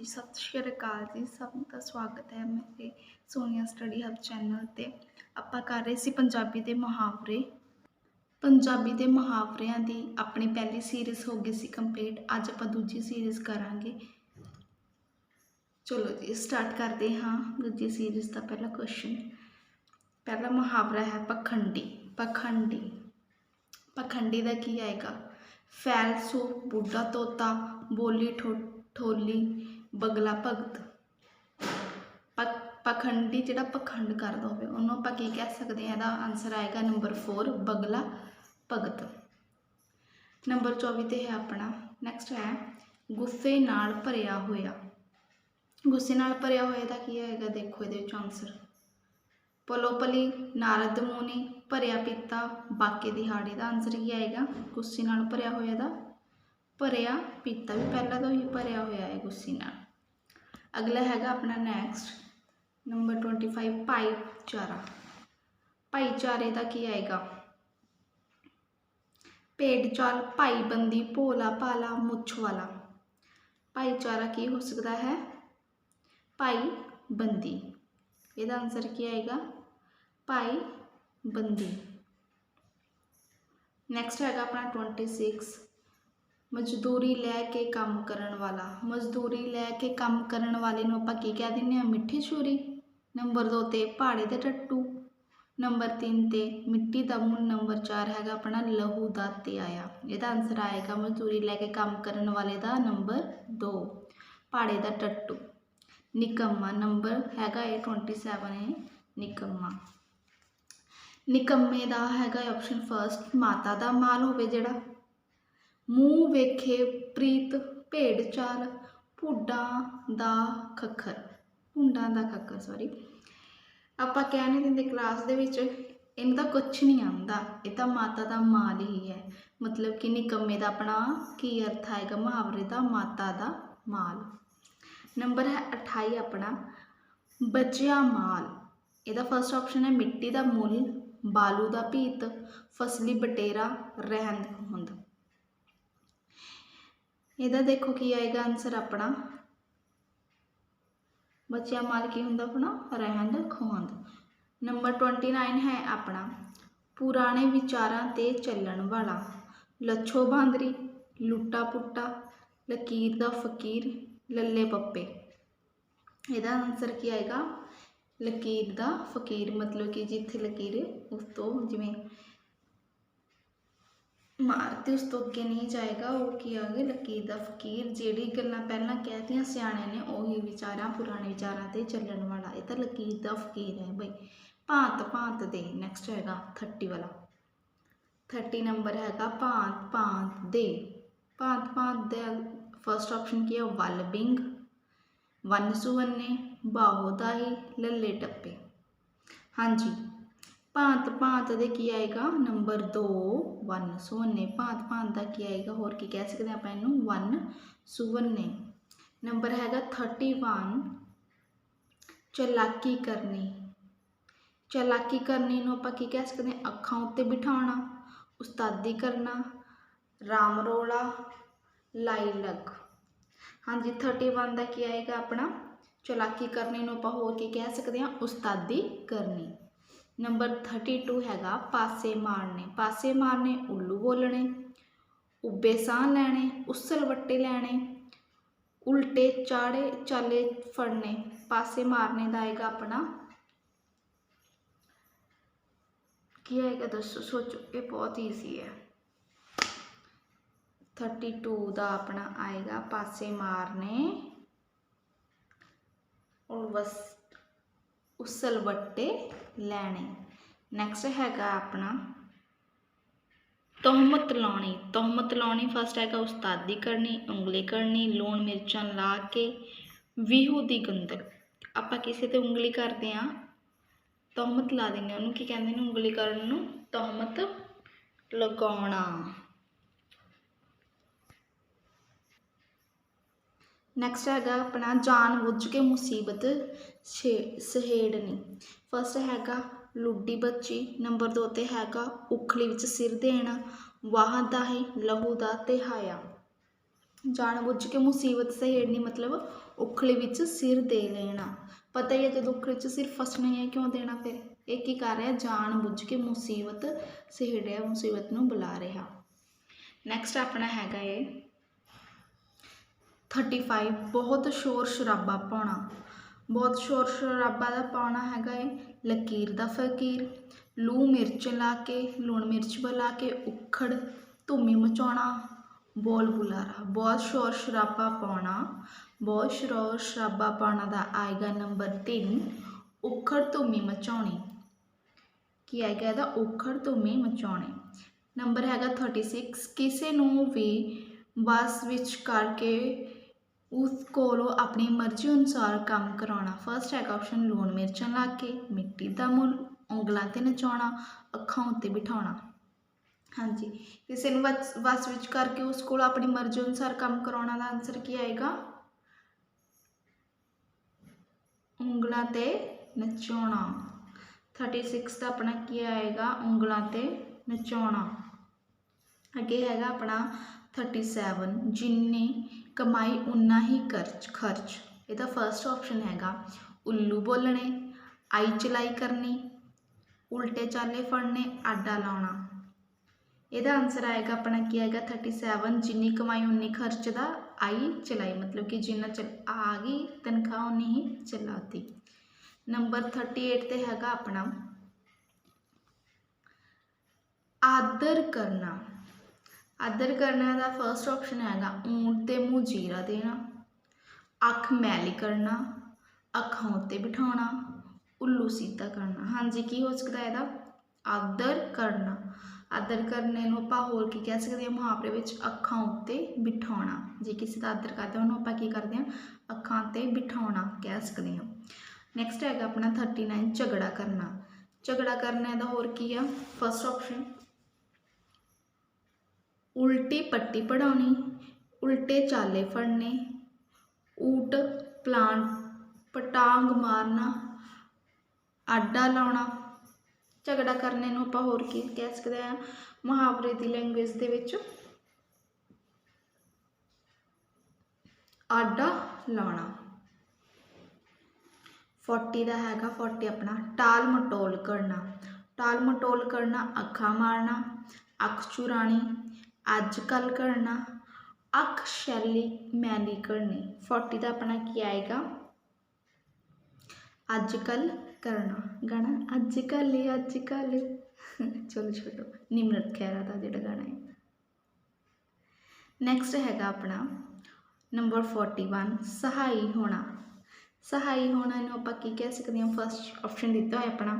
ਜੀ, ਸਤਿ ਸ਼੍ਰੀ ਅਕਾਲ ਜੀ, ਸਭ ਦਾ ਸਵਾਗਤ ਹੈ ਮੇਰੇ ਸੋਨੀਆ ਸਟੱਡੀ ਹਬ ਚੈਨਲ ਤੇ। ਆਪਾਂ ਕਰ ਰਹੇ ਸੀ ਪੰਜਾਬੀ ਦੇ ਮੁਹਾਵਰੇ। ਪੰਜਾਬੀ ਦੇ ਮੁਹਾਵਰਿਆਂ ਦੀ ਆਪਣੀ ਪਹਿਲੀ ਸੀਰੀਜ਼ ਹੋ ਗਈ ਸੀ ਕੰਪਲੀਟ, ਅੱਜ ਆਪਾਂ ਦੂਜੀ ਸੀਰੀਜ਼ ਕਰਾਂਗੇ। ਚਲੋ ਜੀ ਸਟਾਰਟ ਕਰਦੇ ਹਾਂ। ਦੂਜੀ ਸੀਰੀਜ਼ ਦਾ ਪਹਿਲਾ ਕੁਐਸਚਨ ਪਹਿਲਾ ਮੁਹਾਵਰਾ ਹੈ ਪਖੰਡੀ ਪਖੰਡੀ। ਪਖੰਡੀ ਦਾ ਕੀ ਆਏਗਾ? ਫੈਲਸੂ ਬੁੱਢਾ ਤੋਤਾ, ਬੋਲੀ ਠੋ ਠੋਲੀ ਬਗਲਾ ਭਗਤ। ਪਖੰਡੀ ਜਿਹੜਾ ਪਖੰਡ ਕਰਦਾ ਹੋਵੇ, ਉਹਨੂੰ ਆਪਾਂ ਕੀ ਕਹਿ ਸਕਦੇ ਹਾਂ? ਇਹਦਾ ਆਨਸਰ ਆਏਗਾ ਨੰਬਰ 4 ਬਗਲਾ ਭਗਤ। ਨੰਬਰ 24 ਤੇ ਹੈ ਆਪਣਾ। ਨੈਕਸਟ ਹੈ, ਗੁੱਸੇ ਨਾਲ ਭਰਿਆ ਹੋਇਆ। ਗੁੱਸੇ ਨਾਲ ਭਰਿਆ ਹੋਇਆ ਦਾ ਕੀ ਆਏਗਾ? ਦੇਖੋ ਇਹਦੇ ਵਿੱਚ ਆਨਸਰ ਪਲੋਪਲੀ, ਨਾਰਦ ਮੁਨੀ, ਭਰਿਆ ਪੀਤਾ, ਬਾਕੇ ਦਿਹਾੜੇ ਦਾ ਆਨਸਰ ਕੀ ਆਏਗਾ? ਗੁੱਸੇ ਨਾਲ ਭਰਿਆ ਹੋਇਆ ਦਾ ਭਰਿਆ, ਪੀਤਾ ਵੀ ਪਹਿਲਾਂ ਤੋਂ ਹੀ ਭਰਿਆ ਹੋਇਆ ਹੈ ਗੁੱਸੇ ਨਾਲ। ਅਗਲਾ ਹੈਗਾ ਆਪਣਾ ਨੈਕਸਟ ਨੰਬਰ 25 ਭਾਈਚਾਰਾ। ਭਾਈਚਾਰੇ ਦਾ ਕੀ ਆਏਗਾ? ਭੇਡ ਚਾਲ, ਭਾਈਬੰਦੀ, ਭੋਲਾ ਭਾਲਾ, ਮੁੱਛ ਵਾਲਾ। ਭਾਈਚਾਰਾ ਕੀ ਹੋ ਸਕਦਾ ਹੈ? ਭਾਈ ਬੰਦੀ ਇਹਦਾ ਆਨਸਰ ਕੀ ਆਏਗਾ? ਭਾਈ ਬੰਦੀ ਨੈਕਸਟ ਹੈਗਾ ਆਪਣਾ 26 ਮਜ਼ਦੂਰੀ ਲੈ ਕੇ ਕੰਮ ਕਰਨ ਵਾਲਾ। ਮਜ਼ਦੂਰੀ ਲੈ ਕੇ ਕੰਮ ਕਰਨ ਵਾਲੇ ਨੂੰ ਆਪਾਂ ਕੀ ਕਹਿ ਦਿੰਦੇ ਆ ਮਿੱਠੀ ਛੁਰੀ। ਨੰਬਰ 2 ਤੇ ਪਹਾੜੇ ਦੇ ਟੱਟੂ। ਨੰਬਰ 3 ਤੇ ਮਿੱਟੀ ਦਾ ਮੁੰਨ ਨੰਬਰ 4 ਹੈਗਾ ਆਪਣਾ ਲਹੂ ਦਾ ਤਿਆਇਆ। ਇਹਦਾ ਆਨਸਰ ਆਏਗਾ ਮਜ਼ਦੂਰੀ ਲੈ ਕੇ ਕੰਮ ਕਰਨ ਵਾਲੇ ਦਾ ਨੰਬਰ 2 ਪਹਾੜੇ ਦਾ ਟੱਟੂ। ਨਿਕੰਮਾ। ਨੰਬਰ ਹੈਗਾ ਇਹ 27 ਹੈ ਨਿਕੰਮਾ। ਨਿਕੰਮੇ ਦਾ ਹੈਗਾ ਆਪਸ਼ਨ ਫਰਸਟ ਮਾਤਾ ਦਾ ਮਾਲ ਹੋਵੇ ਜਿਹੜਾ। ਮੂੰਹ ਵੇਖੇ ਪ੍ਰੀਤ ਭੇਡ ਚਾਲ, ਭੁੱਡਾਂ ਦਾ ਖੱਖਰ, ਭੁੰਡਾਂ ਦਾ ਖੱਖਰ ਸੌਰੀ ਆਪਾਂ ਕਹਿ ਨਹੀਂ ਦਿੰਦੇ ਕਲਾਸ ਦੇ ਵਿੱਚ, ਇਹਨੂੰ ਤਾਂ ਕੁਝ ਨਹੀਂ ਆਉਂਦਾ। ਇਹ ਤਾਂ ਮਾਤਾ ਦਾ ਮਾਲ ਹੀ ਹੈ। ਮਤਲਬ ਕਿ ਨਿਕੰਮੇ ਦਾ ਆਪਣਾ ਕੀ ਅਰਥ ਆਏਗਾ? ਮੁਹਾਵਰੇ ਦਾ ਮਾਤਾ ਦਾ ਮਾਲ। ਨੰਬਰ ਹੈ 28 ਆਪਣਾ। ਬਚਿਆ ਮਾਲ। ਇਹਦਾ ਫਰਸਟ ਆਪਸ਼ਨ ਹੈ ਮਿੱਟੀ ਦਾ ਮੁੱਲ, ਬਾਲੂ ਦਾ ਭੀਤ, ਫਸਲੀ ਬਟੇਰਾ ਰਹਿੰਦ ਖੂੰਹਦ ਇਹਦਾ ਦੇਖੋ ਕੀ ਆਏਗਾ ਆਨਸਰ ਆਪਣਾ। ਬਚਿਆ ਮਾਲ ਕੀ ਹੁੰਦਾ ਆਪਣਾ? ਰਹਿੰਦ ਖੂੰਹਦ। ਨੰਬਰ 29 ਹੈ ਆਪਣਾ। ਪੁਰਾਣੇ ਵਿਚਾਰਾਂ ਤੇ ਚੱਲਣ ਵਾਲਾ। ਲੱਛੋ ਬਾਂਦਰੀ, ਲੁੱਟਾ ਪੁੱਟਾ, ਲਕੀਰ ਦਾ ਫਕੀਰ, ਲੱਲੇ ਪੱਪੇ। ਇਹਦਾ ਆਨਸਰ ਕੀ ਆਏਗਾ? ਲਕੀਰ ਦਾ ਫਕੀਰ ਮਤਲਬ ਕਿ ਜਿੱਥੇ ਲਕੀਰ ਉਸ ਤੋਂ ਜਿਵੇਂ ਮਾਰ ਮਾਰਤੇ ਉਸ ਤੋਂ ਅੱਗੇ ਨਹੀਂ ਜਾਏਗਾ, ਉਹ ਕੀ ਆ ਗਿਆ ਲਕੀਰ ਦਾ ਫਕੀਰ, ਜਿਹੜੀ ਗੱਲਾਂ ਪਹਿਲਾਂ ਕਹਿਤੀਆਂ ਸਿਆਣੇ ਨੇ, ਉਹੀ ਵਿਚਾਰਾਂ ਪੁਰਾਣੇ ਵਿਚਾਰਾਂ ਤੇ ਚੱਲਣ ਵਾਲਾ। ਇਹ ਤਾਂ ਲਕੀਰ ਦਾ ਫਕੀਰ ਹੈ ਬਈ। ਭਾਂਤ ਭਾਂਤ ਦੇ ਨੈਕਸਟ ਹੈਗਾ 30 ਵਾਲਾ। 30 ਨੰਬਰ ਹੈਗਾ ਭਾਂਤ ਭਾਂਤ ਦੇ। ਭਾਂਤ ਭਾਂਤ ਦੇ ਫਰਸਟ ਆਪਸ਼ਨ ਕੀ ਹੈ ਵੱਲ ਬਿੰਗ। ਵੰਨ ਸੁਵੰਨੇ, ਬਾਹੋ ਦਾਈ ਲੱਲੇ ਟੱਪੇ। ਹਾਂਜੀ। ਭਾਂਤ ਭਾਂਤ ਦੇ ਕੀ ਆਏਗਾ? ਨੰਬਰ 2 ਵੰਨ ਸੁਵੰਨੇ ਭਾਂਤ ਭਾਂਤ ਦਾ ਕੀ ਆਏਗਾ? ਹੋਰ ਕੀ ਕਹਿ ਸਕਦੇ ਆਪਾਂ ਇਹਨੂੰ? ਵੰਨ ਸੁਵੰਨੇ ਨੰਬਰ ਹੈਗਾ 31 ਚਲਾਕੀ ਕਰਨੀ। ਚਲਾਕੀ ਕਰਨੀ ਨੂੰ ਆਪਾਂ ਕੀ ਕਹਿ ਸਕਦੇ ਹਾਂ? ਅੱਖਾਂ ਉੱਤੇ ਬਿਠਾਉਣਾ, ਉਸਤਾਦੀ ਕਰਨਾ, ਰਾਮ ਰੋਲਾ, ਲਾਈ ਲੱਗ। ਹਾਂਜੀ 31 ਦਾ ਕੀ ਆਏਗਾ ਆਪਣਾ? ਚਲਾਕੀ ਕਰਨੀ ਨੂੰ ਆਪਾਂ ਹੋਰ ਕੀ ਕਹਿ ਸਕਦੇ ਹਾਂ? ਉਸਤਾਦੀ ਕਰਨੀ। ਨੰਬਰ 32 ਹੈਗਾ ਪਾਸੇ ਮਾਰਨੇ ਪਾਸੇ ਮਾਰਨੇ ਉੱਲੂ ਬੋਲਣੇ ਉੱਬੇ ਸਾਹ ਲੈਣੇ ਉਸਲ ਵੱਟੇ ਲੈਣੇ ਉਲਟੇ ਚਾੜੇ ਚਾਲੇ ਫੜਨੇ ਪਾਸੇ ਮਾਰਨੇ ਦਾ ਆਏਗਾ ਆਪਣਾ ਕੀ ਆਏਗਾ ਦੱਸੋ ਸੋਚੋ ਇਹ ਬਹੁਤ ਈਜ਼ੀ ਹੈ 32 ਦਾ ਆਪਣਾ ਆਏਗਾ ਪਾਸੇ ਮਾਰਨੇ ਔਰ ਬਸ ਉਸਲ ਵੱਟੇ ਲੈਣੇ। ਨੈਕਸਟ ਹੈਗਾ ਆਪਣਾ ਤੋਹਮਤ ਲਾਉਣੀ। ਤੋਹਮਤ ਲਾਉਣੀ ਫਸਟ ਹੈਗਾ ਉਸਤਾਦੀ ਕਰਨੀ ਉਂਗਲੀ ਕਰਨੀ ਲੂਣ ਮਿਰਚਾਂ ਲਾ ਕੇ ਵਿਹੂ ਦੀ ਗੰਦਲ ਆਪਾਂ ਕਿਸੇ ਤੇ ਉਂਗਲੀ ਕਰਦੇ ਆ ਤੋਹਮਤ ਲਾ ਦਿੰਦੇ ਹਾਂ, ਉਹਨੂੰ ਕੀ ਕਹਿੰਦੇ ਨੇ ਉਂਗਲੀ ਕਰਨ ਨੂੰ? ਤੋਹਮਤ ਲਗਾਉਣਾ। ਨੈਕਸਟ ਹੈਗਾ ਆਪਣਾ ਜਾਣ ਬੁੱਝ ਕੇ ਮੁਸੀਬਤ ਛੇ- ਸਹੇੜਨੀ। ਫਸਟ ਹੈਗਾ ਲੁੱਡੀ ਬੱਚੀ ਨੰਬਰ 2 ਤੇ ਹੈਗਾ ਉਖਲੀ ਵਿੱਚ ਸਿਰ ਦੇਣਾ, ਵਾਹ ਦਾ ਹੀ ਲਹੂ ਦਾ ਤਿਹਾਇਆ। ਜਾਣ ਬੁੱਝ ਕੇ ਮੁਸੀਬਤ, ਸਹੇੜਨੀ ਮਤਲਬ ਉਖਲੀ ਵਿੱਚ ਸਿਰ ਦੇ ਲੈਣਾ। ਪਤਾ ਹੀ ਹੈ ਜਦੋਂ ਉਖਲੀ ਵਿੱਚ ਸਿਰ ਫਸਣਾ ਹੀ ਹੈ, ਕਿਉਂ ਦੇਣਾ ਫਿਰ? ਇਹ ਕੀ ਕਰ ਰਿਹਾ? ਜਾਣ ਬੁੱਝ ਕੇ ਮੁਸੀਬਤ ਸਹੇੜ ਰਿਹਾ ਮੁਸੀਬਤ ਨੂੰ ਬੁਲਾ ਰਿਹਾ। ਨੈਕਸਟ ਆਪਣਾ ਹੈਗਾ ਏ 35 ਬਹੁਤ ਸ਼ੋਰ ਸ਼ਰਾਬਾ ਪਾਉਣਾ। ਬਹੁਤ ਸ਼ੋਰ ਸ਼ਰਾਬਾ ਦਾ ਪਾਉਣਾ ਹੈਗਾ ਏ। ਲਕੀਰ ਦਾ ਫਕੀਰ ਲੂ ਮਿਰਚ ਲਾ ਕੇ, ਲੂਣ ਮਿਰਚ ਬੁਲਾ ਕੇ, ਉਖੜ, ਧੂਮੀ ਮਚਾਉਣਾ, ਬੋਲ ਬੁਲਾਰਾ ਬਹੁਤ ਸ਼ੋਰ ਸ਼ਰਾਬਾ ਪਾਉਣਾ। ਬਹੁਤ ਸ਼ੋਰ ਸ਼ਰਾਬਾ ਪਾਉਣਾ ਦਾ ਆਏਗਾ ਨੰਬਰ 3 ਉਖੜ, ਧੂਮੀ ਮਚਾਉਣੀ। ਕੀ ਆਏਗਾ ਇਹਦਾ? ਉਖੜ, ਧੂਮੀ ਮਚਾਉਣੀ। ਨੰਬਰ ਹੈਗਾ 36 ਕਿਸੇ ਨੂੰ ਵੀ ਬੱਸ ਵਿੱਚ ਕਰਕੇ ਉਸ ਕੋਲੋਂ ਆਪਣੀ ਮਰਜ਼ੀ ਅਨੁਸਾਰ ਕੰਮ ਕਰਾਉਣਾ। ਫਸਟ ਹੈਗਾ ਆਪਸ਼ਨ ਲੂਣ ਮਿਰਚਾਂ ਲਾ ਕੇ, ਮਿੱਟੀ ਦਾ ਮੁੱਲ, ਉਂਗਲਾਂ ਤੇ ਨਚਾਉਣਾ, ਅੱਖਾਂ ਉੱਤੇ ਬਿਠਾਉਣਾ। ਹਾਂਜੀ, ਕਿਸੇ ਨੂੰ ਵਸ ਬੱਸ ਵਿੱਚ ਕਰਕੇ ਉਸ ਕੋਲ ਆਪਣੀ ਮਰਜ਼ੀ ਅਨੁਸਾਰ ਕੰਮ ਕਰਾਉਣਾ ਦਾ ਆਨਸਰ ਕੀ ਆਏਗਾ? ਉਂਗਲਾਂ ਤੇ ਨਚਾਉਣਾ। 36 ਦਾ ਆਪਣਾ ਕੀ ਆਏਗਾ? ਉਂਗਲਾਂ ਤੇ ਨਚਾਉਣਾ। ਅੱਗੇ ਹੈਗਾ ਆਪਣਾ 37 ਜਿੰਨੇ ਕਮਾਈ ਉਨਾ ਹੀ ਖਰਚ ਖਰਚ। ਇਹਦਾ ਫਰਸਟ ਆਪਸ਼ਨ ਹੈਗਾ ਉੱਲੂ ਬੋਲਣੇ, ਆਈ ਚਲਾਈ ਕਰਨੀ, ਉਲਟੇ ਚਾਲੇ ਫੜਨੇ, ਆਡਾ ਲਾਉਣਾ। ਇਹਦਾ ਆਨਸਰ ਆਏਗਾ ਆਪਣਾ ਕੀ ਆਏਗਾ? 37 ਜਿੰਨੀ ਕਮਾਈ ਉਨੀ ਖਰਚ ਦਾ, ਆਈ ਚਲਾਈ। ਮਤਲਬ ਕਿ ਜਿੰਨਾ ਚਲ ਆ ਗਈ, ਤਨਖਾਹ ਉਨੀ ਹੀ ਚਲਾਤੀ। ਨੰਬਰ 38 ਤੇ ਹੈਗਾ ਆਪਣਾ ਆਦਰ ਕਰਨਾ। ਆਦਰ ਕਰਨਾ ਦਾ ਫਰਸਟ ਆਪਸ਼ਨ ਹੈਗਾ, ਊਂਟ ਤੇ ਮੂੰਹ ਜੀਰਾ ਦੇਣਾ, ਅੱਖ ਮੈਲੀ ਕਰਨਾ, ਅੱਖਾਂ ਉੱਤੇ ਬਿਠਾਉਣਾ, ਉੱਲੂ ਸਿੱਧਾ ਕਰਨਾ। ਹਾਂਜੀ, ਕੀ ਹੋ ਸਕਦਾ ਇਹਦਾ? ਆਦਰ ਕਰਨਾ। ਆਦਰ ਕਰਨੇ ਨੂੰ ਆਪਾਂ ਹੋਰ ਕੀ ਕਹਿ ਸਕਦੇ ਹਾਂ? ਮੁਹਾਵਰੇ ਵਿੱਚ ਅੱਖਾਂ ਉੱਤੇ ਬਿਠਾਉਣਾ। ਜੇ ਕਿਸੇ ਦਾ ਆਦਰ ਕਰਦੇ ਹਾਂ, ਉਹਨੂੰ ਆਪਾਂ ਕੀ ਕਰਦੇ ਹਾਂ? ਅੱਖਾਂ ਤੇ ਬਿਠਾਉਣਾ ਕਹਿ ਸਕਦੇ ਹਾਂ। ਨੈਕਸਟ ਹੈਗਾ ਆਪਣਾ 39 ਝਗੜਾ ਕਰਨਾ। ਝਗੜਾ ਕਰਨਾ ਦਾ ਹੋਰ ਕੀ ਆ? ਫਸਟ ਆਪਸ਼ਨ ਉਲਟੀ ਪੱਟੀ ਪੜਾਉਣੀ ਉਲਟੇ ਚਾਲੇ ਫੜਨੇ, ਊਟ ਪਲਾਂਟ ਪਟਾਂਗ ਮਾਰਨਾ, ਆਡਾ ਲਾਉਣਾ। ਝਗੜਾ ਕਰਨੇ ਨੂੰ ਆਪਾਂ ਹੋਰ ਕੀ ਕਹਿ ਸਕਦੇ ਹਾਂ? ਮੁਹਾਵਰੇ ਦੀ ਲੈਂਗੁਏਜ ਦੇ ਵਿੱਚ ਆਡਾ ਲਾਉਣਾ। 40 ਦਾ ਹੈਗਾ 40 ਆਪਣਾ। ਟਾਲ ਮਟੋਲ ਕਰਨਾ। ਟਾਲ ਮਟੋਲ ਕਰਨਾ, ਅੱਖਾਂ ਮਾਰਨਾ, ਅੱਖ ਚੁਰਾਣੀ ਅੱਜ ਕੱਲ ਕਰਨਾ ਅੱਖ ਸ਼ੈਲੀ ਮੈਲੀ ਕਰਨੀ। 40 ਦਾ ਆਪਣਾ ਕੀ ਆਏਗਾ? ਅੱਜ ਕੱਲ ਕਰਨਾ। ਗਾਣਾ ਅੱਜ ਕੱਲ ਅੱਜ ਕੱਲ ਚਲੋ ਛੱਡੋ ਨਿਮਰਤ ਖਹਿਰਾ ਦਾ ਜਿਹੜਾ ਗਾਣਾ ਹੈ ਨੈਕਸਟ ਹੈਗਾ ਆਪਣਾ ਨੰਬਰ 41 ਸਹਾਈ ਹੋਣਾ। ਸਹਾਈ ਹੋਣਾ ਨੂੰ ਆਪਾਂ ਕੀ ਕਹਿ ਸਕਦੇ ਹਾਂ? ਫਸਟ ਆਪਸ਼ਨ ਦਿੱਤਾ ਹੋਇਆ ਆਪਣਾ,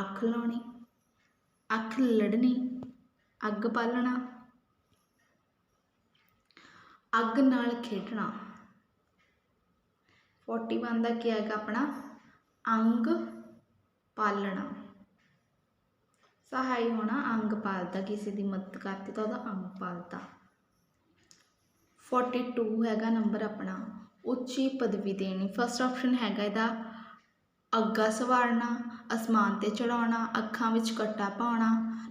ਅੱਖ ਲਾਉਣੀ, ਅੱਖ ਲੜਨੀ, ਅੱਗ ਬਾਲਣਾ। ਅੱਗ ਨਾਲ ਖੇਡਣਾ। 41 ਦਾ ਕੀ ਆਏਗਾ ਆਪਣਾ? ਅੰਗ ਪਾਲਣਾ। ਸਹਾਈ ਹੋਣਾ ਅੰਗ ਪਾਲਦਾ, ਕਿਸੇ ਦੀ ਮਦਦ ਕਰਤੀ ਤਾਂ ਉਹਦਾ ਅੰਗ ਪਾਲਦਾ। 42 ਹੈਗਾ ਨੰਬਰ ਆਪਣਾ, ਉੱਚੀ ਪਦਵੀ ਦੇਣੀ। ਫਸਟ ਆਪਸ਼ਨ ਹੈਗਾ ਇਹਦਾ ਅੱਗਾ ਸਵਾਰਨਾ, ਅਸਮਾਨ ਤੇ ਚੜਾਉਣਾ ਅੱਖਾਂ ਵਿੱਚ ਕੱਟਾ ਪਾਉਣਾ।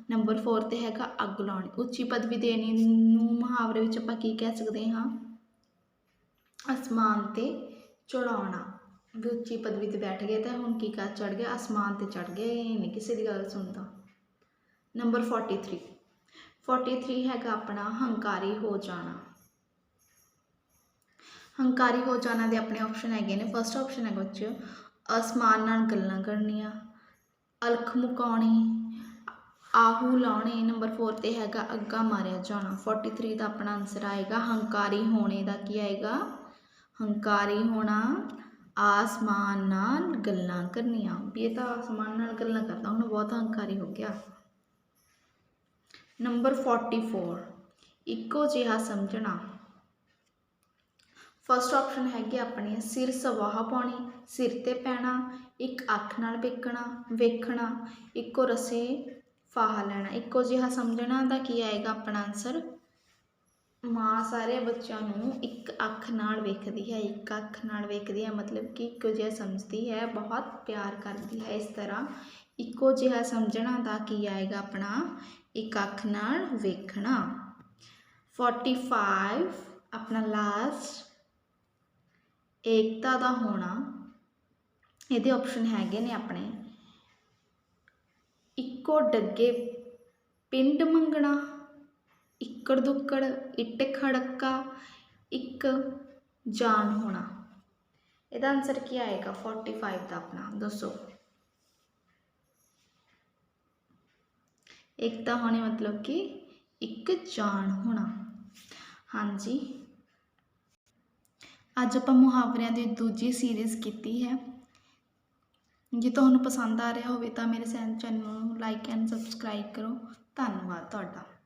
ਨੰਬਰ 4 ਤੇ ਹੈਗਾ ਅੱਗ ਲਾਉਣੀ। ਉੱਚੀ ਪਦਵੀ ਦੇਣੀ ਨੂੰ ਮੁਹਾਵਰੇ ਵਿੱਚ ਆਪਾਂ ਕੀ ਕਹਿ ਸਕਦੇ ਹਾਂ? ਅਸਮਾਨ ਤੇ ਚੜਾਉਣਾ ਵੀ ਉੱਚੀ ਪਦਵੀ ਤੇ ਬੈਠ ਗਏ ਤਾਂ ਹੁਣ ਕੀ ਕਰ ਚੜ ਗਿਆ ਅਸਮਾਨ ਤੇ ਚੜ ਗਏ, ਇਹ ਨਹੀਂ ਕਿਸੇ ਦੀ ਗੱਲ ਸੁਣਦਾ। ਨੰਬਰ 43 43 ਹੈਗਾ ਆਪਣਾ ਹੰਕਾਰੀ ਹੋ ਜਾਣਾ। ਹੰਕਾਰੀ ਹੋ ਜਾਣਾ ਦੇ ਆਪਣੇ ਆਪਸ਼ਨ ਹੈਗੇ ਨੇ। ਫਸਟ ਆਪਸ਼ਨ ਹੈਗਾ ਵਿੱਚ ਅਸਮਾਨ ਨਾਲ ਗੱਲਾਂ ਕਰਨੀਆਂ। ਅਲਖ ਮੁਕਾਉਣੀ। ਆਹੂ ਲਾਉਣੇ। ਨੰਬਰ 4 ਤੇ ਹੈਗਾ, ਅੱਗਾ ਮਾਰਿਆ ਜਾਣਾ। 43 ਦਾ ਆਪਣਾ ਆਨਸਰ ਆਏਗਾ, ਹੰਕਾਰੀ ਹੋਣੇ ਦਾ ਕੀ ਆਏਗਾ? ਹੰਕਾਰੀ ਹੋਣਾ, ਆਸਮਾਨ ਨਾਲ ਗੱਲਾਂ ਕਰਨੀਆਂ। ਵੀ ਇਹ ਤਾਂ ਆਸਮਾਨ ਨਾਲ ਗੱਲਾਂ ਕਰਦਾ ਹੁਣ ਬਹੁਤ ਹੰਕਾਰੀ ਹੋ ਗਿਆ। ਨੰਬਰ 44 ਇੱਕੋ ਜਿਹਾ ਸਮਝਣਾ। ਫਸਟ ਆਪਸ਼ਨ ਹੈਗੀ ਆਪਣੀ, ਸਿਰ ਸਵਾਹ ਪਾਉਣੀ, ਸਿਰ ਤੇ ਪੈਣਾ, ਇੱਕ ਅੱਖ ਨਾਲ ਵੇਖਣਾ ਵੇਖਣਾ, ਇੱਕੋ ਰਸੇ ਫਾਹਾ ਲੈਣਾ, ਇੱਕੋ ਜਿਹਾ ਸਮਝਣਾ ਦਾ ਕੀ ਆਏਗਾ ਆਪਣਾ ਆਨਸਰ ਮਾਂ ਸਾਰੇ ਬੱਚਿਆਂ ਨੂੰ ਇੱਕ ਅੱਖ ਨਾਲ ਵੇਖਦੀ ਹੈ, ਇੱਕ ਅੱਖ ਨਾਲ ਵੇਖਦੀ ਹੈ, ਮਤਲਬ ਕਿ ਇੱਕੋ ਜਿਹਾ ਸਮਝਦੀ ਹੈ, ਬਹੁਤ ਪਿਆਰ ਕਰਦੀ ਹੈ, ਇਸ ਤਰ੍ਹਾਂ ਇੱਕੋ ਜਿਹਾ ਸਮਝਣਾ ਦਾ ਕੀ ਆਏਗਾ ਆਪਣਾ? ਇੱਕ ਅੱਖ ਨਾਲ ਵੇਖਣਾ। 45 ਆਪਣਾ ਲਾਸਟ ਏਕਤਾ ਦਾ ਹੋਣਾ, ਇਹਦੇ ਆਪਸ਼ਨ ਹੈਗੇ ਨੇ ਆਪਣੇ। ਇੱਕੋ ਡੱਗੇ, ਪਿੰਡ ਮੰਗਣਾ, ਇੱਕੜ ਦੁੱਕੜ, ਇੱਟ ਖੜਕਾ, ਇੱਕ ਜਾਨ ਹੋਣਾ। ਇਹਦਾ ਆਨਸਰ ਕੀ ਆਏਗਾ? 45 ਦਾ ਆਪਣਾ, ਦੱਸੋ। ਏਕਤਾ ਹੋਣੀ ਮਤਲਬ ਕਿ? ਇੱਕ ਜਾਨ ਹੋਣਾ। ਹਾਂਜੀ। ਅੱਜ ਆਪਾਂ ਮੁਹਾਵਰਿਆਂ ਦੀ ਦੂਜੀ ਸੀਰੀਜ਼ ਕੀਤੀ ਹੈ। ਜੇ ਤੁਹਾਨੂੰ ਪਸੰਦ ਆ ਰਿਹਾ ਹੋਵੇ ਤਾਂ ਮੇਰੇ ਚੈਨਲ ਨੂੰ ਲਾਈਕ ਐਂਡ ਸਬਸਕ੍ਰਾਈਬ ਕਰੋ। ਧੰਨਵਾਦ ਤੁਹਾਡਾ।